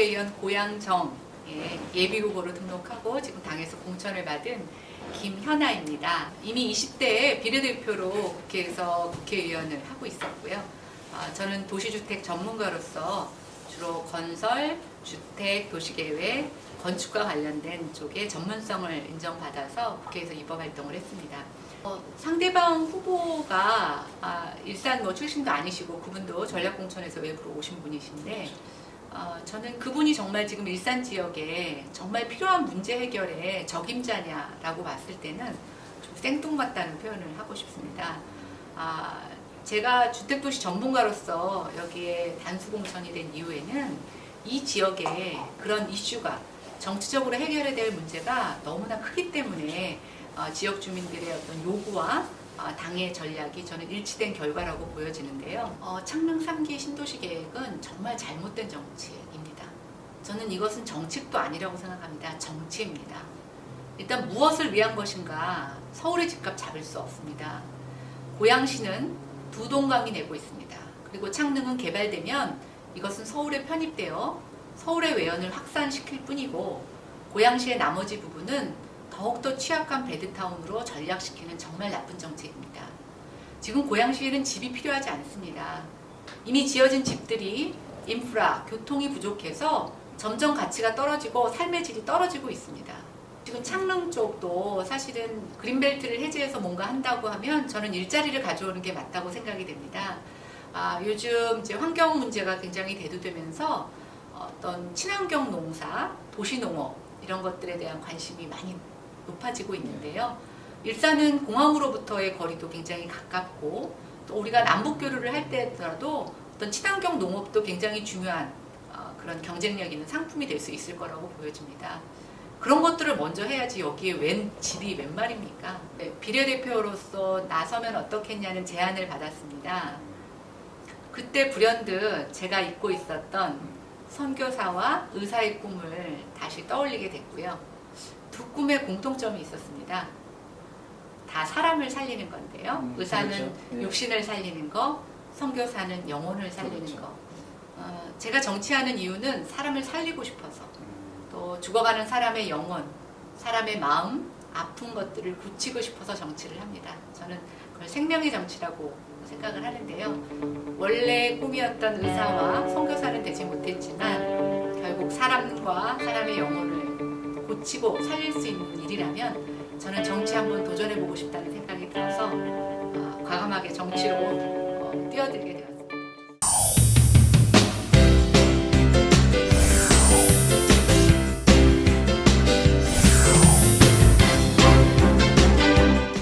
국회의원 고양정 예, 예비 후보로 등록하고 지금 당에서 공천을 받은 김현아입니다. 이미 20대에 비례대표로 국회에서 국회의원을 하고 있었고요. 아, 저는 도시주택 전문가로서 주로 건설, 주택, 도시계획, 건축과 관련된 쪽에 전문성을 인정받아서 국회에서 입법 활동을 했습니다. 어, 상대방 후보가 아, 일산 뭐 출신도 아니시고 그분도 전략공천에서 외부로 오신 분이신데 어, 저는 그분이 정말 지금 일산 지역에 정말 필요한 문제 해결에 적임자냐라고 봤을 때는 좀 생뚱맞다는 표현을 하고 싶습니다. 아, 제가 주택도시 전문가로서 여기에 단수공천이 된 이유에는 이 지역에 그런 이슈가 정치적으로 해결해야 될 문제가 너무나 크기 때문에 어, 지역 주민들의 어떤 요구와 어, 당의 전략이 저는 일치된 결과라고 보여지는데요. 어, 창릉 3기 신도시 계획은 정말 잘못된 정치입니다. 저는 이것은 정책도 아니라고 생각합니다. 정치입니다. 일단 무엇을 위한 것인가 서울의 집값 잡을 수 없습니다. 고양시는 두 동강이 내고 있습니다. 그리고 창릉은 개발되면 이것은 서울에 편입되어 서울의 외연을 확산시킬 뿐이고 고양시의 나머지 부분은 더욱더 취약한 베드타운으로 전락시키는 정말 나쁜 정책입니다. 지금 고양시에는 집이 필요하지 않습니다. 이미 지어진 집들이 인프라, 교통이 부족해서 점점 가치가 떨어지고 삶의 질이 떨어지고 있습니다. 지금 창릉 쪽도 사실은 그린벨트를 해제해서 뭔가 한다고 하면 저는 일자리를 가져오는 게 맞다고 생각이 됩니다. 아, 요즘 이제 환경 문제가 굉장히 대두되면서 어떤 친환경 농사, 도시농업 이런 것들에 대한 관심이 많이 높아지고 있는데요. 일산은 공항으로부터의 거리도 굉장히 가깝고 또 우리가 남북 교류를 할 때더라도 어떤 친환경 농업도 굉장히 중요한 어, 그런 경쟁력 있는 상품이 될 수 있을 거라고 보여집니다. 그런 것들을 먼저 해야지 여기에 웬 집이 웬 말입니까? 네, 비례대표로서 나서면 어떻겠냐는 제안을 받았습니다. 그때 불현듯 제가 잊고 있었던 선교사와 의사의 꿈을 다시 떠올리게 됐고요. 두 꿈의 공통점이 있었습니다. 다 사람을 살리는 건데요. 음, 의사는 그렇죠. 네. 육신을 살리는 거, 선교사는 영혼을 살리는 그렇죠. 거. 어, 제가 정치하는 이유는 사람을 살리고 싶어서 음, 또 죽어가는 사람의 영혼, 사람의 마음, 아픈 것들을 고치고 싶어서 정치를 합니다. 저는 그걸 생명의 정치라고 생각을 하는데요. 원래 꿈이었던 의사와 선교사는 되지 못했지만 결국 사람과 사람의 영혼을 고치고 살릴 수 있는 일이라면 저는 정치 한번 도전해보고 싶다는 생각이 들어서 어, 과감하게 정치로 어, 뛰어들게 되었습니다.